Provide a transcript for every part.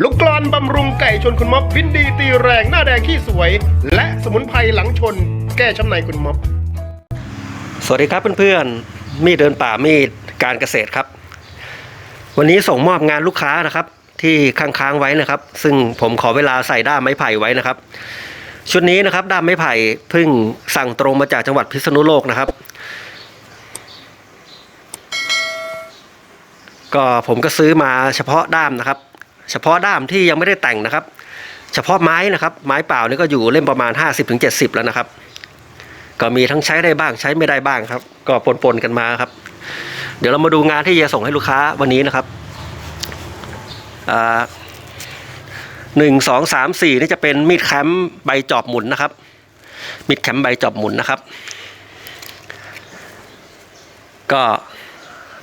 ลูกกลอนบำรุงไก่ชนคุณม็อบวินดีตีแรงหน้าแดงขี้สวย และสมุนไพรหลังชน แก้ช้ำในคุณม็อบ สวัสดีครับเพื่อนๆ มีดเดินป่ามีดการเกษตรครับ วันนี้ส่งมอบงานลูกค้านะครับ ที่ค้างๆไว้นะครับ ซึ่งผมขอเวลาใส่ด้ามไม้ไผ่ไว้นะครับ ชุดนี้นะครับด้ามไม้ไผ่เพิ่งสั่งตรงมาจากจังหวัดพิษณุโลกนะครับ ก็ผมก็ซื้อมาเฉพาะด้ามนะครับ เฉพาะด้ามที่ยังไม่ได้แต่งนะครับ เฉพาะไม้นะครับไม้เปล่านี่ก็อยู่เล่มประมาณ 50-70 แล้วนะครับ ก็มีทั้งใช้ได้บ้างใช้ไม่ได้บ้างครับ ก็ปนๆกันมาครับ เดี๋ยวเรามาดูงานที่จะส่งให้ลูกค้าวันนี้นะครับหนึ่งสองสามสี่นี่จะเป็นมีดแคมป์ใบจอบหมุนนะครับ มีดแคมป์ใบจอบหมุนนะครับ ก็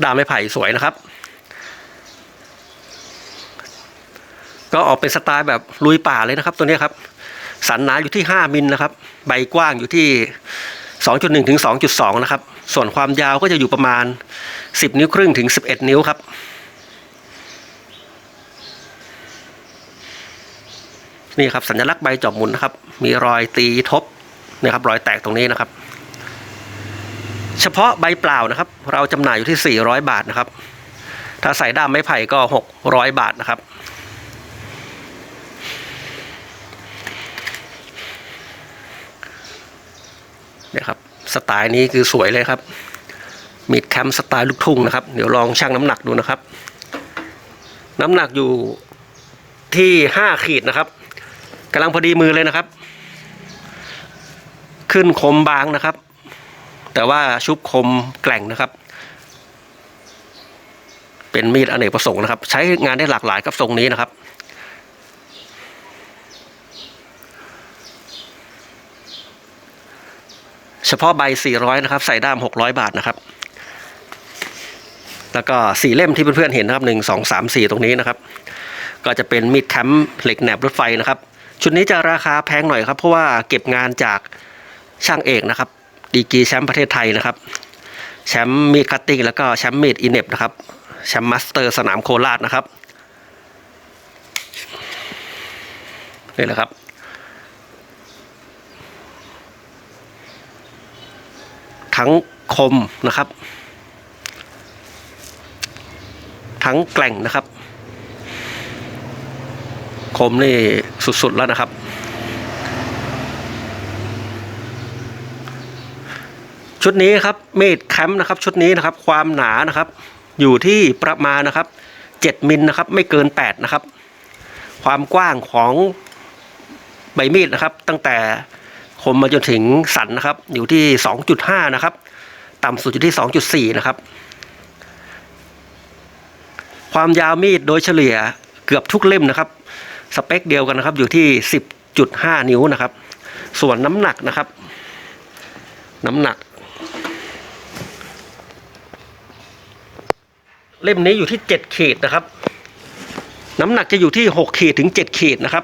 ด้ามไม้ไผ่สวยนะครับ ก็ออกเป็นสไตล์แบบลุยป่าเลยนะครับ ตัวนี้ครับ สันหนาอยู่ที่ 5 มิลนะครับ ใบกว้างอยู่ที่ 2.1 ถึง 2.2 นะครับ ส่วนความยาวก็จะอยู่ประมาณ 10 นิ้วครึ่งถึง 11 นิ้วครับนี่ครับสัญลักษณ์ใบจอบหมุนนะครับ มีรอยตีทบนะครับ รอยแตกตรงนี้นะครับ เฉพาะใบเปล่านะครับ เราจำหน่ายอยู่ที่ 400 บาทนะครับ ถ้าใส่ด้ามไม้ไผ่ก็ 600 บาทนะครับ เนี่ยครับ สไตล์นี้คือสวยเลยครับมีดแคมป์สไตล์ลูกทุ่งนะครับ เดี๋ยวลองชั่งน้ำหนักดูนะครับ น้ำหนักอยู่ที่ห้าขีดนะครับกำลังพอดีมือเลยนะครับ ขึ้นคมบางนะครับ แต่ว่าชุบคมแกล่งนะครับ เป็นมีดอเนกประสงค์นะครับ ใช้งานได้หลากหลายกับทรงนี้นะครับ เฉพาะใบ 400 นะครับ ใส่ด้าม 600 บาทนะครับ แล้วก็สี่เล่มที่เพื่อนๆเห็นนะครับ 1 2 3 4 ตรงนี้นะครับ ก็จะเป็นมีดแคมป์เหล็กแหนบรถไฟนะครับ ชุดนี้จะราคาแพงหน่อยครับ เพราะว่าเก็บงานจากช่างเอกนะครับ ดีกีแชมป์ประเทศไทยนะครับ แชมป์มีดคัตติ้งแล้วก็แชมป์มีดอินเนบนะครับ แชมป์มาสเตอร์สนามโคราชนะครับนี่แหละครับ ทั้งคมนะครับ ทั้งแกล่งนะครับ คมนี่สุดๆแล้วนะครับ ชุดนี้ครับเมดแคมป์นะครับ ชุดนี้นะครับ ความหนานะครับ อยู่ที่ประมาณนะครับ7มิลนะครับ ไม่เกิน8นะครับ ความกว้างของใบมีดนะครับ ตั้งแต่ คมมาจนถึงสันนะครับ อยู่ที่ 2.5 นะครับ ต่ำสุดอยู่ที่ 2.4 นะครับ ความยาวมีดโดยเฉลี่ยเกือบทุกเล่มนะครับ สเปคเดียวกันนะครับ อยู่ที่ 10.5 นิ้วนะครับ ส่วนน้ำหนักนะครับ น้ำหนัก เล่มนี้อยู่ที่ 7 ขีดนะครับ น้ำหนักจะอยู่ที่ 6 ขีดถึง 7 ขีดนะครับ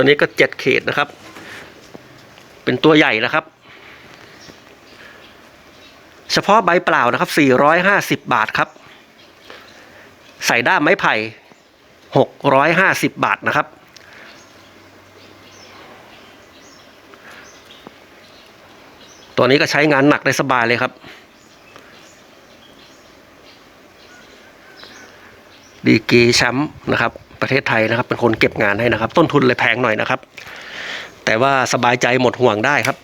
ตัวนี้ก็เจ็ดเขีดนะครับ เป็นตัวใหญ่นะครับ เฉพาะใบเปล่านะครับ450บาทครับ ใส่ด้ามไม้ไผ่650บาทนะครับ ตัวนี้ก็ใช้งานหนักได้สบายเลยครับดีกีแชมป์นะครับ ประเทศไทยนะครับ เป็นคนเก็บงานให้นะครับ ต้นทุนเลยแพงหน่อยนะครับ แต่ว่าสบายใจหมดห่วงได้ครับ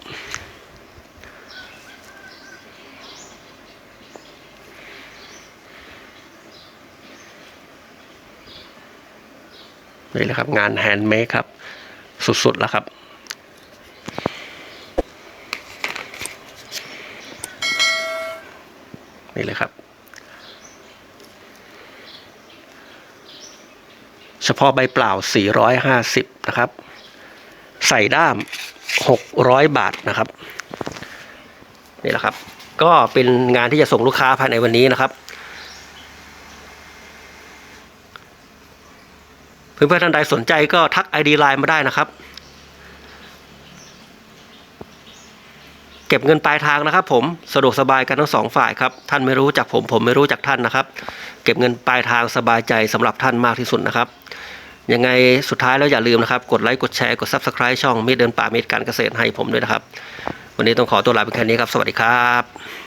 นี่แหละครับ งานแฮนด์เมดครับ สุดๆแล้วครับนี่เลยครับ เฉพาะใบเปล่า 450 นะครับ ใส่ด้าม 600 บาทนะครับ นี่แหละครับ ก็เป็นงานที่จะส่งลูกค้าภายในวันนี้นะครับ เพื่อนๆท่านใดสนใจก็ทัก ID ไลน์มาได้นะครับ เก็บเงินปลายทางนะครับ ผมสะดวกสบายกันทั้งสองฝ่ายครับท่านไม่รู้จักผมผมไม่รู้จักท่านนะครับ เก็บเงินปลายทางสบายใจสำหรับท่านมากที่สุดนะครับยังไงสุดท้ายแล้วอย่าลืมนะครับ กดไลค์กดแชร์กด Subscribe ช่องมีดเดินป่ามีดการเกษตรให้ผมด้วยนะครับ วันนี้ต้องขอตัวลาไปแค่นี้ครับ สวัสดีครับ